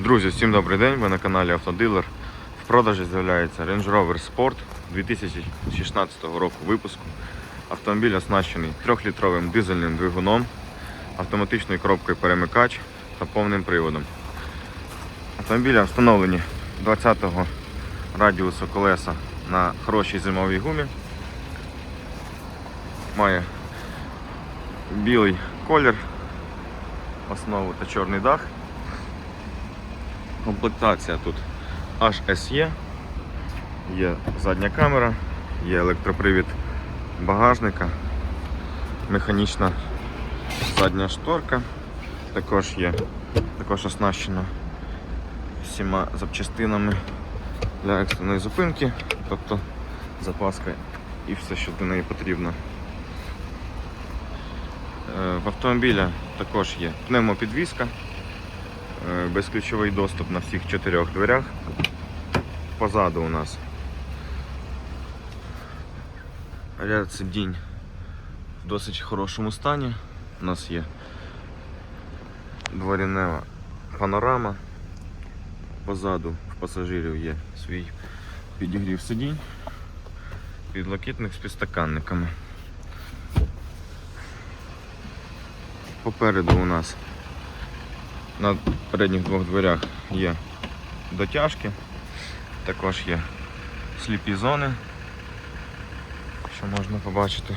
Друзі, всім добрий день. Ви на каналі Автодилер. В продажі з'являється Range Rover Sport 2016 року випуску. Автомобіль оснащений 3-літровим дизельним двигуном, автоматичною коробкою перемикач та повним приводом. Автомобіля встановлені 20-го радіусу колеса на хорошій зимовій гумі. Має білий колір, основу та чорний дах. Комплектація тут HSE, є задня камера, є електропривід багажника, механічна задня шторка, також є також оснащена всіма запчастинами для екстреної зупинки, тобто запаска і все, що до неї потрібно. Е, В автомобіля також є пневмопідвізка, безключовий доступ на всіх чотирьох дверях. Позаду у нас ряд сидінь в досить хорошому стані. У нас є дворянева панорама. Позаду в пасажирів є свій підігрів сидінь, підлокітник з підстаканниками. Попереду у нас на передніх двох дверях є дотяжки, також є сліпі зони, що можна побачити.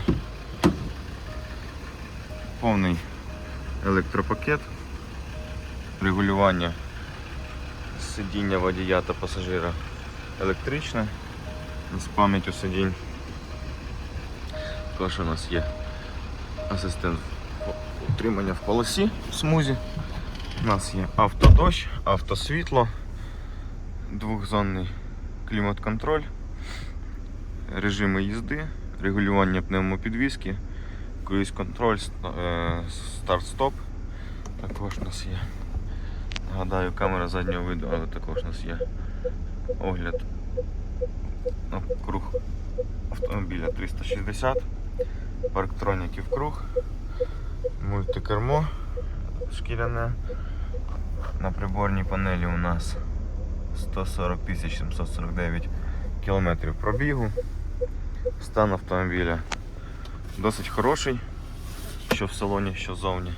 Повний електропакет, регулювання сидіння водія та пасажира електричне з пам'яттю сидінь. Також у нас є асистент утримання в полосі в смузі. У нас є автодощ, автосвітло, двохзонний клімат-контроль, режими їзди, регулювання пневмопідвіски, круїз контроль, е, старт-стоп. Також у нас є. Нагадаю, камера заднього виду, але також у нас є огляд на круг автомобіля 360, парктроніків круг, мультикермо шкіряне. На приборній панелі у нас 140 749 кілометрів пробігу. Стан автомобіля досить хороший, що в салоні, що ззовні.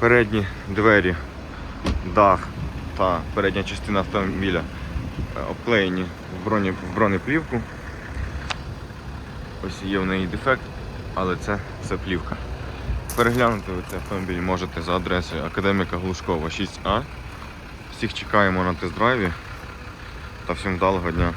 Передні двері, дах та передня частина автомобіля е, обклеєні в, бронеплівку. Ось є в неї дефект, але це, все плівка. Переглянути ви цей автомобіль можете за адресою Академіка Глушкова 6А. Всіх чекаємо на тест-драйві та всім вдалого дня.